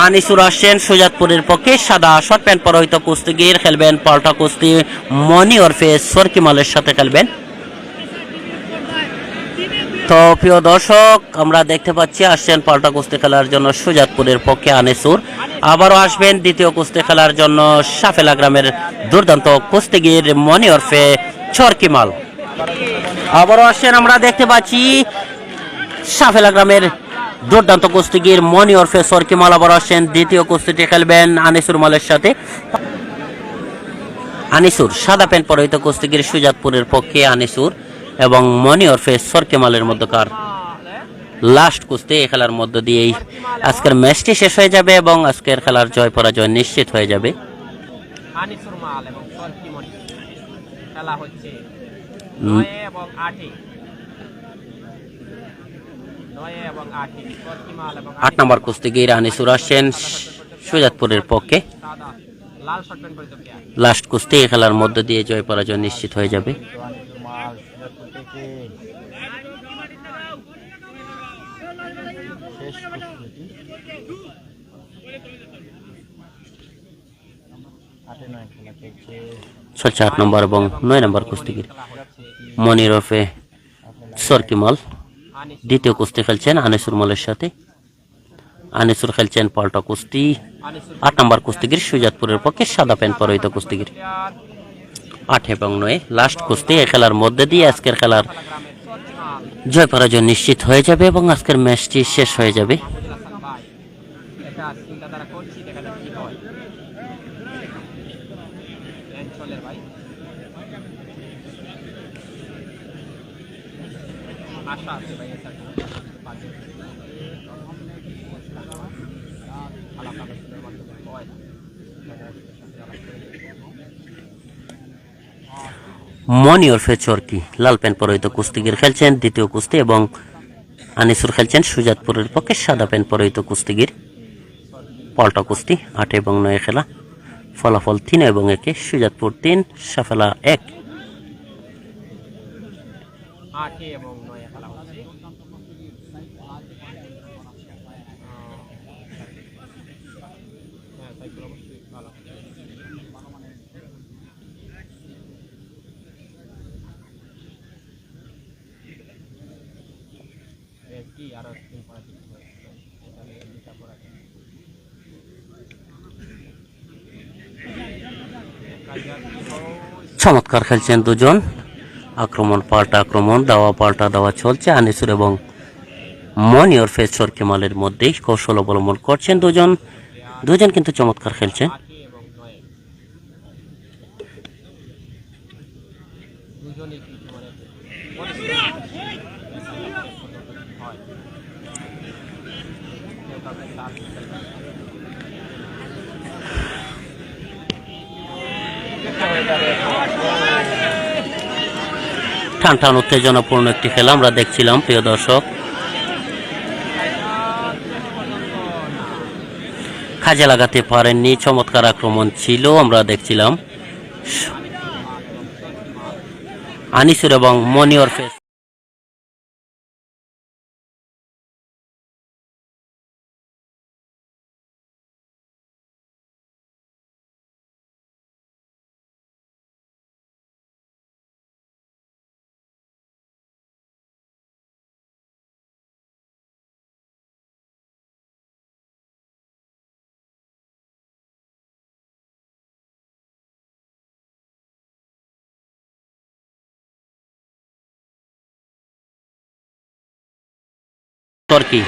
আনিসুর আসছেন সুজাতপুরের পক্ষে সাদা শর্ট প্যান্ট পরহিত কুস্তিগির, খেলবেন পাল্টা কুস্তি, মনি ওরফে সরকিমালের সাথে খেলবেন। তো প্রিয় দর্শক, আমরা দেখতে পাচ্ছি আসছেন পাল্টা কুস্তি খেলার জন্য সুজাতপুরের পক্ষে আনিসুর। আবারও আসবেন দ্বিতীয় কুস্তি খেলার জন্য সাফেলা গ্রামের দুর্দান্ত কুস্তিগির, মনি ওরফে চরকিমাল আবারও আসছেন, আমরা দেখতে পাচ্ছি সাফেলা গ্রামের দুর্দান্ত কুস্তিগির মনি ওরফে সরকিমাল আবার আসছেন দ্বিতীয় কুস্তিটি খেলবেন আনিসুর মালের সাথে। আনিসুর সাদা প্যান্ট পরিহিত কুস্তিগির সুজাতপুরের পক্ষে আনিসুর এবং মনি ওরফে সরকেমালের মধ্যকার লাস্ট কুস্তি এই খেলার মধ্য দিয়েই। আজকের ম্যাচটি শেষ হয়ে যাবে এবং আজকের খেলার জয় পরাজয় নিশ্চিত হয়ে যাবে। খেলা হচ্ছে এবং আটে নম্বর কুস্তিগির আনিসুর আসছেন সুজাতপুরের পক্ষে। লাস্ট কুস্তি খেলার মধ্য দিয়ে জয় পরাজয় নিশ্চিত হয়ে যাবে। চলছে আট নম্বর এবং নয় নম্বর কুস্তিগির মনির ওরফে সরকিমাল। দ্বিতীয় কুস্তি খেলছেন আনিসুর মলের সাথে। আনিসুর খেলছেন পাল্টা কুস্তি। আট নম্বর কুস্তিগির সুজাতপুরের পক্ষে সাদা প্যান্ট পরিহিত কুস্তিগির। আট এবং নয়, লাস্ট কুস্তি এই খেলার মধ্যে দিয়ে আজকের খেলার জয় পরাজয় নিশ্চিত হয়ে যাবে এবং আজকের ম্যাচটি শেষ হয়ে যাবে এটা চিন্তাধারা করছি দেখা যাক কি হয় অঞ্চলের ভাই আশা আছে ভাই এটা পাঁচজন আলাপ আলোচনার মাধ্যমে হয় মনি ওরফে চরকি লাল প্যান্ট পরিহিত কুস্তিগির খেলছেন দ্বিতীয় কুস্তি এবং আনিসুর খেলছেন সুজাতপুরের পক্ষে সাদা প্যান্ট পরিহিত কুস্তিগির। পাল্টা কুস্তি আট এবং নয় খেলা। ফলাফল তিন এবং একে সুজাতপুর তিন সাফেলা এক। আটে এবং চমৎকার খেলছেন দুজন। আক্রমণ পাল্টা আক্রমণ, দাওয়া পাল্টা দাওয়া চলছে। আনিসুর এবং মনি ওরফে চরকিমালের মধ্যেই কৌশল অবলম্বন করছেন দুজন। দুজন কিন্তু চমৎকার খেলছেন টান টান উত্তেজনাপূর্ণ একটি খেলা আমরা দেখছিলাম, প্রিয় দর্শক। কাজে লাগাতে পারেননি, চমৎকার আক্রমণ ছিল, আমরা দেখছিলাম। আনিসুর এবং মনি তর্কি